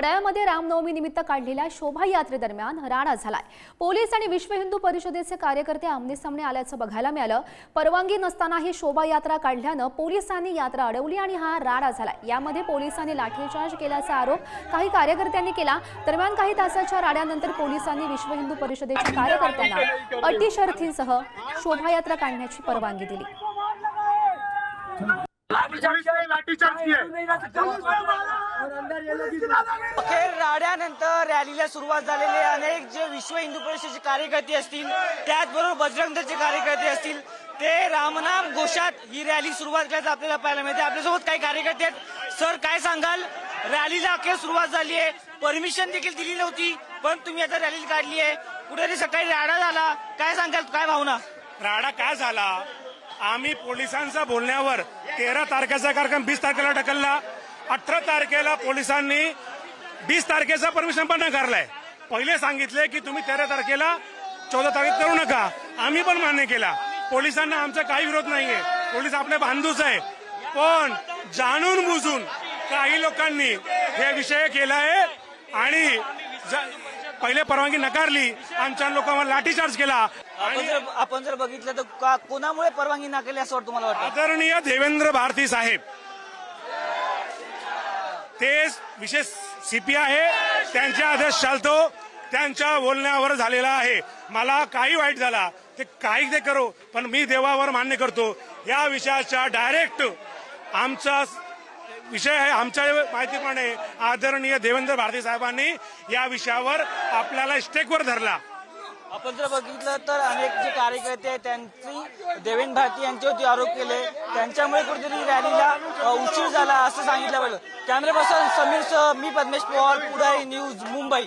वडाळ्यामध्ये रामनवमी निमित्त काढलेल्या शोभायात्रेदरम्यान राडा झालाय. पोलीस आणि विश्व हिंदू परिषदेचे कार्यकर्ते आमनेसामने आल्याचं बघायला मिळालं. परवानगी नसताना ही शोभायात्रा काढल्यानं पोलिसांनी यात्रा अडवली आणि हा राडा झालाय. यामध्ये पोलिसांनी लाठीचार्ज केल्याचा आरोप काही कार्यकर्त्यांनी केला. दरम्यान काही तासाच्या राड्यानंतर पोलिसांनी विश्व हिंदू परिषदेच्या कार्यकर्त्यांना अटी शर्थींसह शोभायात्रा काढण्याची परवानगी दिली. अखेर राड्यानंतर रॅलीला सुरुवात झालेले अनेक जे विश्व हिंदू परिषदेचे कार्यकर्ते असतील त्याचबरोबर बजरंग दलचे कार्यकर्ते असतील ते रामनाम घोषात ही रॅली सुरुवात केल्याचं आपल्याला पाहायला मिळते. आपल्यासोबत काही कार्यकर्ते आहेत. सर काय सांगाल? रॅलीला अखेर सुरुवात झाली आहे. परमिशन देखील दिली नव्हती पण तुम्ही आता रॅली काढली आहे. कुठेतरी सकाळी राडा झाला. काय सांगाल? काय भावना? राडा काय झाला? आम्ही पोलिसांच्या बोलण्यावर तेरा तारखेचा कार्यक्रम वीस तारखेला ढकलला. अठरा तारखेला पोलिसांनी वीस तारखेचा परमिशन पण नाकारलाय. पहिले सांगितले की तुम्ही तेरा तारखेला चौदा तारीख करू नका. आम्ही पण मान्य केला. पोलिसांना आमचा काही विरोध नाहीये. पोलीस आपले बांधूच आहे. पण जाणून बुजून काही लोकांनी हे विषय केला आहे आणि पहिले परवानगी नकारली. आमच्या लोकांवर लाठीचार्ज केला. आपण जर आपण जर बघितलं तर कोणामुळे परवानगी नाकारली असं वाटतं तुम्हाला वाटतं? आदरणीय देवेंद्र भारती साहेब ते विशेष सीपी आहे. त्यांचे आदेश चालतो. त्यांच्या बोलण्यावर झालेला आहे. मला काही वाईट झाला ते काही ते करो पण मी देवावर मान्य करतो. या विषयाच्या डायरेक्ट आमचा विषय आहे आमच्या माहितीप्रमाणे आदरणीय देवेंद्र भारती साहेबांनी या विषयावर आपल्याला स्टेकवर धरला. आपण जर बघितलं तर अनेक जे कार्यकर्ते आहेत त्यांची देवेंद्र भारती यांच्यावरती आरोप केले त्यांच्यामुळे कुठेतरी रॅलीला उशीर झाला असं सांगितलं पाहिजे कॅमेरा पर्सन समीर सह मी पद्मेश पवार पुढारी न्यूज मुंबई.